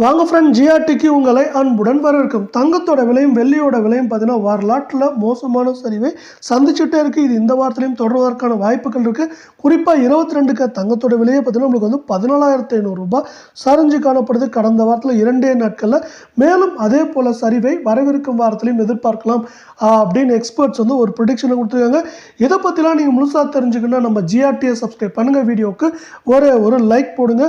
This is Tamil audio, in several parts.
வாங்க ஃப்ரெண்ட் ஜிஆர்டிக்கு உங்களை அன்புடன் வரவேற்கும். தங்கத்தோட விலையும் வெள்ளியோட விலையும் பார்த்தீங்கன்னா வரலாற்றில் மோசமான சரிவை சந்திச்சுட்டே இருக்குது இது இந்த வாரத்திலையும் தொடர்வதற்கான வாய்ப்புகள் இருக்குது குறிப்பாக இருபத்தி ரெண்டுக்கு தங்கத்தோட விலையை பார்த்தீங்கன்னா நம்மளுக்கு வந்து பதினாலாயிரத்தி ஐநூறுரூபா சரிஞ்சு காணப்படுது கடந்த வாரத்தில் இரண்டே நாட்களில். மேலும் அதே போல் சரிவை வரவிருக்கும் வாரத்திலையும் எதிர்பார்க்கலாம் அப்படின்னு எக்ஸ்பர்ட்ஸ் வந்து ஒரு ப்ரிடிக்ஷனை கொடுத்துருக்காங்க. இதை பற்றிலாம் நீங்கள் முழுசாக தெரிஞ்சுக்கணும்னா நம்ம ஜிஆர்டியை சப்ஸ்கிரைப் பண்ணுங்கள் வீடியோவுக்கு ஒரே ஒரு லைக் போடுங்க.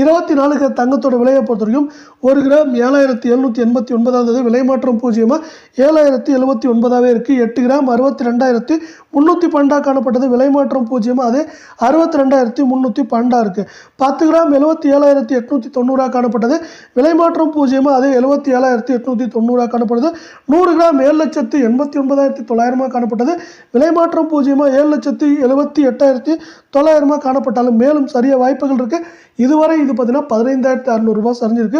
இருபத்தி நாலுக்கு தங்கத்தோட விலையை பொறுத்த வரைக்கும் ஒரு கிராம் ஏழாயிரத்தி எழுநூற்றி எண்பத்தி ஒன்பதாவது விலை மாற்றம் பூஜ்ஜியமாக ஏழாயிரத்தி எழுபத்தி ஒன்பதாகவே இருக்குது எட்டு கிராம் அறுபத்தி ரெண்டாயிரத்தி முந்நூற்றி பன்னெண்டாக காணப்பட்டது. விலை மாற்றம் பூஜ்ஜியமாக அதே அறுபத்தி ரெண்டாயிரத்தி முந்நூற்றி பன்னெண்டாக இருக்குது பத்து கிராம் எழுபத்தி ஏழாயிரத்தி எட்நூற்றி தொண்ணூறாக காணப்பட்டது. விலை மாற்றம் பூஜ்ஜியமாக அதே எழுபத்தி ஏழாயிரத்தி எட்நூற்றி தொண்ணூறாக காணப்படுது நூறு கிராம் ஏழு லட்சத்து எண்பத்தி ஒன்பதாயிரத்தி தொள்ளாயிரமாக காணப்பட்டது. விலை மாற்றம் பூஜ்ஜியமாக ஏழு லட்சத்து எழுபத்தி எட்டாயிரத்தி தொள்ளாயிரமாக காணப்பட்டாலும் மேலும் சரிய வாய்ப்புகள் இருக்குது இதுவரை இது பார்த்தீங்கன்னா பதினைந்தாயிரத்தி அறநூறுபா சரிஞ்சிருக்கு.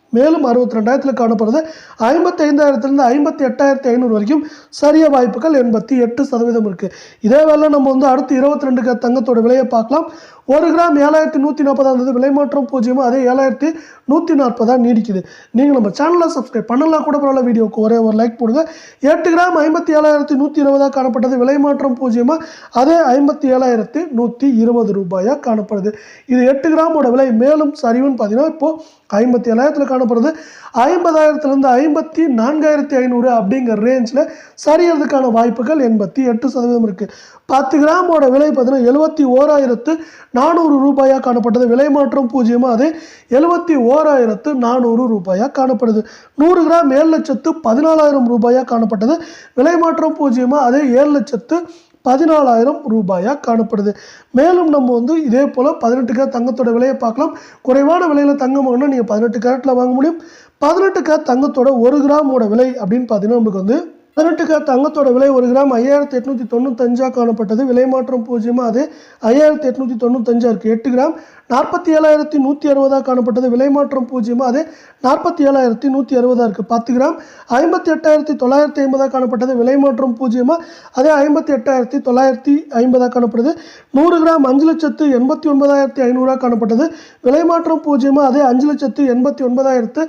மேலும் அறுபத்தி ரெண்டாயிரத்தில் காணப்படுறது ஐம்பத்தி ஐந்தாயிரத்துலேருந்து ஐம்பத்தி எட்டாயிரத்தி ஐநூறு வரைக்கும் சரிய வாய்ப்புகள் எண்பத்தி எட்டு சதவீதம் இருக்குது இதே வேலை நம்ம வந்து அடுத்து இருபத்தி ரெண்டுக்கு தங்கத்தோட விலையை பார்க்கலாம். ஒரு கிராம் ஏழாயிரத்தி நூற்றி நாற்பதாக இருந்தது விலை மாற்றம் பூஜ்ஜியமாக அதே ஏழாயிரத்தி நூற்றி நாற்பதாக நீடிக்குது. நீங்கள் நம்ம சேனலை சப்ஸ்கிரைப் பண்ணலாம் கூட பரவாயில்ல வீடியோக்கு ஒரே ஒரு லைக் போடுங்க. எட்டு கிராம் ஐம்பத்தி ஏழாயிரத்தி நூற்றி இருபதாக காணப்பட்டது விலை மாற்றம் பூஜ்ஜியமாக அதே ஐம்பத்தி ஏழாயிரத்தி நூற்றி இருபது ரூபாயாக காணப்படுது. இது எட்டு கிராமோட விலை மேலும் சரிவுன்னு பார்த்தீங்கன்னா இப்போது ஐம்பத்தி ஏழாயிரத்தில் காணப்படுது. ஐம்பதாயிரத்துலேருந்து ஐம்பத்தி நான்காயிரத்தி ஐநூறு அப்படிங்கிற ரேஞ்சில் சரியறதுக்கான வாய்ப்புகள் எண்பத்தி எட்டு சதவீதம் இருக்குது பத்து கிராமோட விலை பார்த்தீங்கன்னா எழுபத்தி ஓராயிரத்து நானூறு ரூபாயாக காணப்பட்டது. விலை மாற்றம் பூஜ்ஜியமாக அதே எழுபத்தி ஓராயிரத்து நானூறு ரூபாயாக காணப்படுது. நூறு கிராம் ஏழு லட்சத்து பதினாலாயிரம் ரூபாயாக காணப்பட்டது. விலை மாற்றம் பூஜ்ஜியமாக அதே ஏழு லட்சத்து பதினாலாயிரம் ரூபாயாக காணப்படுது. மேலும் நம்ம வந்து இதே போல் பதினெட்டு கேரட் தங்கத்தோட விலையை பார்க்கலாம். குறைவான விலையில் தங்கம் வாங்கினா நீங்கள் பதினெட்டு கேரட்டில் வாங்க முடியும். பதினெட்டு கேரட் தங்கத்தோட ஒரு கிராமோட விலை அப்படின்னு பார்த்தீங்கன்னா நமக்கு வந்து பதினெட்டு கேரட் தங்கத்தோட விலை ஒரு கிராம் ஐயாயிரத்தி எட்நூற்றி தொண்ணூத்தஞ்சாக காணப்பட்டது. விலை மாற்றம் பூஜ்ஜியமாக அது ஐயாயிரத்தி எட்நூற்றி தொண்ணூத்தஞ்சா இருக்குது எட்டு கிராம். நாற்பத்தி ஏழாயிரத்தி நூற்றி அறுபதாக காணப்பட்டது. விலை மாற்றம் பூஜ்ஜியமாக அது நாற்பத்தி ஏழாயிரத்தி நூற்றி அறுபதாக இருக்குது பத்து கிராம். ஐம்பத்தி எட்டாயிரத்தி தொள்ளாயிரத்தி ஐம்பதாக காணப்பட்டது. விலை மாற்றம் பூஜ்ஜியமாக அதே ஐம்பத்தி எட்டாயிரத்தி தொள்ளாயிரத்தி ஐம்பதாக காணப்படுது. நூறு கிராம் அஞ்சு லட்சத்து எண்பத்தி ஒன்பதாயிரத்தி ஐநூறாக காணப்பட்டது. விலை மாற்றம் பூஜ்ஜியமாக அதே அஞ்சு லட்சத்து எண்பத்தி ஒன்பதாயிரத்து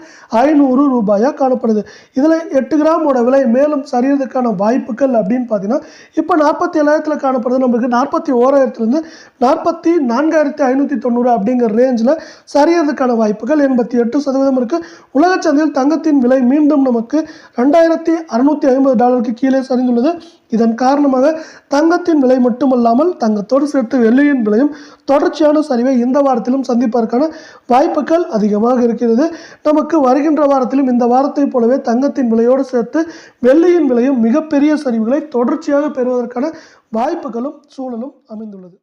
ஐநூறு ரூபாயாக காணப்படுது. இதில் எட்டு கிராமோட விலை மேலும் சரியறதுக்கான வாய்ப்புகள் அப்படின்னு பார்த்தீங்கன்னா இப்போ நாற்பத்தி ஏழாயிரத்தில் காணப்படுது நமக்கு நாற்பத்தி ஓராயிரத்துலேருந்து நாற்பத்தி நான்காயிரத்தி ஐநூற்றி தொண்ணூறு அப்படிங்கிற ரேஞ்சில் சரியறதுக்கான வாய்ப்புகள் எண்பத்தி எட்டு சதவீதம் இருக்குது உலக சந்தையில் தங்கத்தின் விலை மீண்டும் நமக்கு ரெண்டாயிரத்தி அறுநூற்றி ஐம்பது டாலருக்கு கீழே சரிந்துள்ளது. இதன் காரணமாக தங்கத்தின் விலை மட்டுமல்லாமல் தங்கத்தோடு சேர்த்து வெள்ளியின் விலையும் தொடர்ச்சியான சரிவை இந்த வாரத்திலும் சந்திப்பதற்கான வாய்ப்புகள் அதிகமாக இருக்கிறது. நமக்கு வருகின்ற வாரத்திலும் இந்த வாரத்தைப் போலவே தங்கத்தின் விலையோடு சேர்த்து வெள்ளியின் விலையும் மிகப்பெரிய சரிவுகளை தொடர்ச்சியாக பெறுவதற்கான வாய்ப்புகளும் சூழலும் அமைந்துள்ளது.